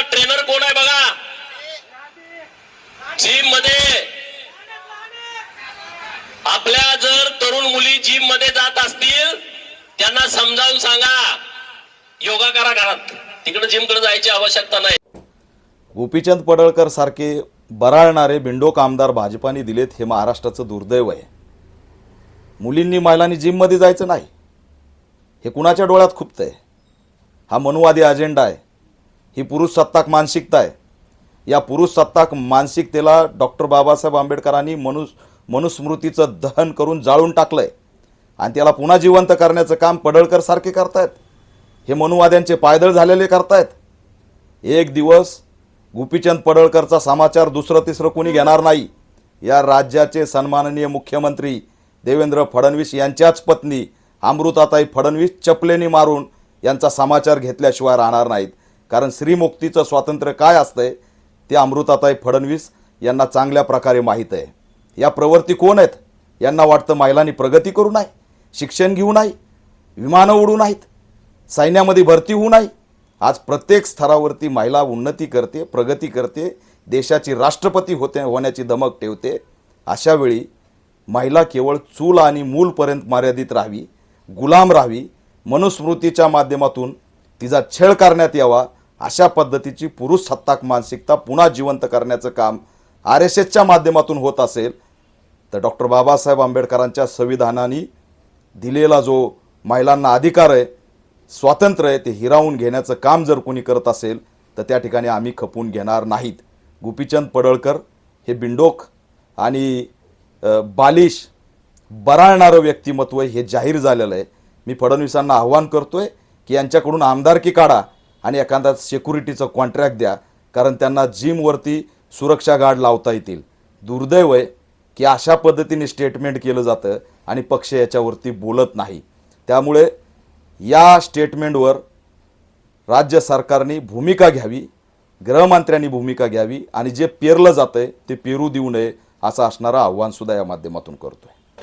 Trainer कोण आहे बघा? जिममध्ये. आपल्या जर तरुण मुली जिममध्ये जात असतील त्यांना समजावून सांगा. योगा करा घरात. तिकडे जिमकडे जायची आवश्यकता नाही. गोपीचंद पडळकर सारखे बराळणारे बिंडोक आमदार भाजपाने दिलेत हे महाराष्ट्राचं दुर्दैव आहे. मुलींनी महिलांनी जिममध्ये जायचं नाही. हे कुणाच्या डोळ्यात खुपतंय? हा मनुवादी अजेंडा आहे. ही पुरुष सत्ताक मानसिकता आहे. या पुरुष सत्ताक मानसिकतेला डॉक्टर बाबासाहेब आंबेडकरांनी मनु मनुस्मृतीचं दहन करून जाळून टाकलं आहे आणि त्याला पुन्हा जिवंत करण्याचं काम पडळकरसारखे करतायत. हे मनुवाद्यांचे पायदळ झालेले करतायत. एक दिवस गोपीचंद पडळकरचा समाचार दुसरं तिसरं कोणी घेणार नाही. या राज्याचे सन्माननीय मुख्यमंत्री देवेंद्र फडणवीस यांच्याच पत्नी अमृताताई फडणवीस चपलेनी मारून यांचा समाचार घेतल्याशिवाय राहणार नाहीत. कारण स्त्रीमुक्तीचं स्वातंत्र्य काय असतंय ते अमृताताई फडणवीस यांना चांगल्या प्रकारे माहीत आहे. या प्रवृत्ती कोण आहेत? यांना वाटतं महिलांनी प्रगती करू नये शिक्षण घेऊ नाही विमानं उडू नाहीत सैन्यामध्ये भरती होऊ नाही. आज प्रत्येक स्तरावरती महिला उन्नती करते प्रगती करते देशाची राष्ट्रपती होते होण्याची धमक ठेवते. अशावेळी महिला केवळ चूल आणि मूलपर्यंत मर्यादित राहावी गुलाम राहावी मनुस्मृतीच्या माध्यमातून तिचा छळ करण्यात यावा अशा पद्धतीची पुरुष सत्ताक मानसिकता पुन्हा जिवंत करण्याचं काम आर एस एसच्या माध्यमातून होत असेल तर डॉक्टर बाबासाहेब आंबेडकरांच्या संविधानाने दिलेला जो महिलांना अधिकार आहे स्वातंत्र्य आहे ते हिरावून घेण्याचं काम जर कोणी करत असेल तर त्या ठिकाणी आम्ही खपून घेणार नाहीत. गोपीचंद पडळकर हे बिंडोक आणि बालिश बराळणारं व्यक्तिमत्व आहे हे जाहीर झालेलं आहे. मी फडणवीसांना आव्हान आहे की यांच्याकडून आमदारकी काढा. आणि एखादा सिक्युरिटीचं कॉन्ट्रॅक्ट द्या कारण त्यांना जिमवरती सुरक्षा गार्ड लावता येतील. दुर्दैव आहे की अशा पद्धतीने स्टेटमेंट केलं जातं आणि पक्ष याच्यावरती बोलत नाही. त्यामुळे या स्टेटमेंटवर राज्य सरकारने भूमिका घ्यावी गृहमंत्र्यांनी भूमिका घ्यावी आणि जे पेरलं जातं आहे ते पेरू देऊ नये असं असणारं आव्हानसुद्धा या माध्यमातून करतो आहे